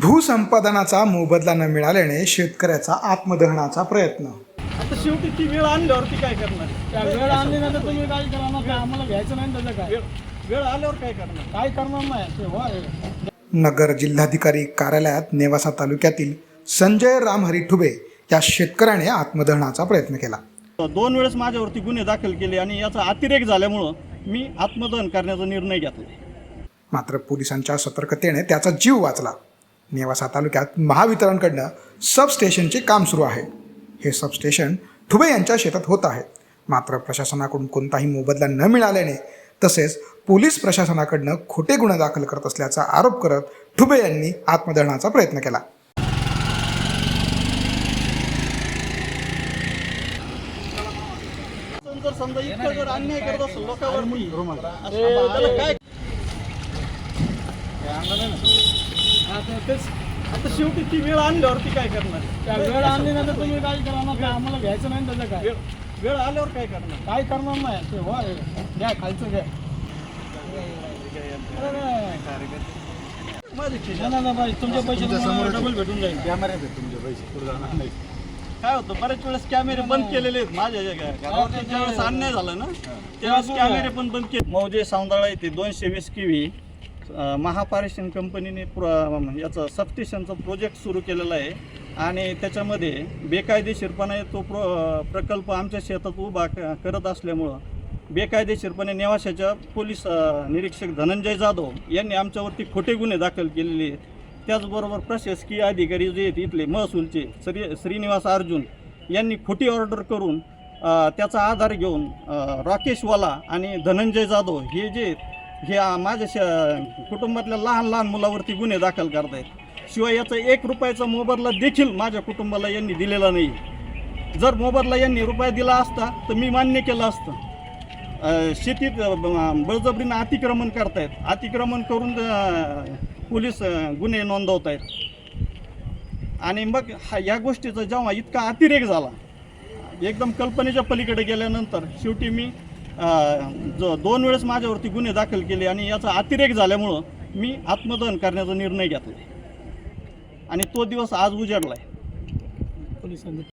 भूसंपादनाचा मोबदला न मिळाल्याने शेतकऱ्याचा आत्मदहनाचा प्रयत्न. आता शेवटी ती वेळ आणल्यावरती काय करणार? त्या वेळ आणली ना तर तुम्ही काय करा ना काय आम्हाला घ्यायचं नाही ना त्याचं काय? वेळ आल्यावर काय करणार? काय करणार नाही ते हे. नगर जिल्हाधिकारी कार्यालयात नेवासा तालुक्यातील संजय रामहरी ठुबे या शेतकऱ्याने आत्मदहनाचा प्रयत्न केला. दोन वेळेस माझ्यावरती गुन्हे दाखल केले आणि याचा अतिरेक झाल्यामुळं मी आत्मदहन करण्याचा निर्णय घेतला. मात्र पोलिसांच्या सतर्कतेने त्याचा जीव वाचला. नेवासा तालुक्यात महावितरणकडनं सबस्टेशनचे काम सुरू आहे. हे सबस्टेशन ठुबे यांच्या शेतात होत आहे. मात्र प्रशासनाकडून कोणताही मोबदला न मिळाल्याने तसेच पोलीस प्रशासनाकडनं खोटे गुन्हे दाखल करत असल्याचा आरोप करत ठुबे यांनी आत्मदहनाचा प्रयत्न केला. समजा इतकं जर अन्याय करत असेल लोकांवर काय आता तेच आता शेवटी ती वेळ आणल्यावरती काय करणार त्या वेळ आणली ना तर तुम्ही काय करा ना काय आम्हाला घ्यायचं नाही त्याचं काय वेळ आल्यावर काय करणार काय करणार नाही ते व्हा हे. घ्या खालचं घ्या तुमचे पैसे तुम्हाला डबल भेटून जाईल काय होतं बऱ्याच वेळेस कॅमेरे बंद केलेले आहेत माझ्या जगा घरावरती ज्यावेळेस अन्याय झाला ना त्यावेळेस कॅमेरे पण बंद केले मौजे सावंदाळा येथे दोनशे वीस किवी महापारेषण कंपनीने प्र याचं सबस्टेशनचा प्रोजेक्ट सुरू केलेला आहे. आणि त्याच्यामध्ये बेकायदेशीरपणे तो प्रो प्रकल्प आमच्या शेतात उभा क- करत असल्यामुळं बेकायदेशीरपणे नेवाशाच्या पोलीस निरीक्षक धनंजय जाधव यांनी आमच्यावरती खोटे गुन्हे दाखल केलेले आहेत. त्याचबरोबर प्रशासकीय अधिकारी जे आहेत इथले महसूलचे श्री श्रीनिवास अर्जुन यांनी खोटी ऑर्डर करून त्याचा आधार घेऊन राकेशवाला आणि धनंजय जाधव हे जे आहेत, हे माझ्या श कुटुंबातल्या लहान लहान मुलावरती गुन्हे दाखल करतायत. शिवाय याचा एक रुपयाचा मोबदला देखील माझ्या कुटुंबाला यांनी दिलेला नाही. जर मोबदला यांनी रुपया दिला असता तर मी मान्य केलं असतं. अ, शेतीत अ, ब- बळजबरीनं अतिक्रमण करतायत. अतिक्रमण करून अ, पोलीस अ, गुन्हे नोंदवत आहेत आणि मग हा या गोष्टीचा जेव्हा इतका अतिरेक झाला एकदम कल्पनेच्या पलीकडे गेल्यानंतर शेवटी मी जो दोन वेळेस माझ्यावरती गुन्हे दाखल केले आणि याचा अतिरेक झाल्यामुळं मी आत्मदहन करण्याचा निर्णय घेतला. आणि तो दिवस आज उजाडला आहे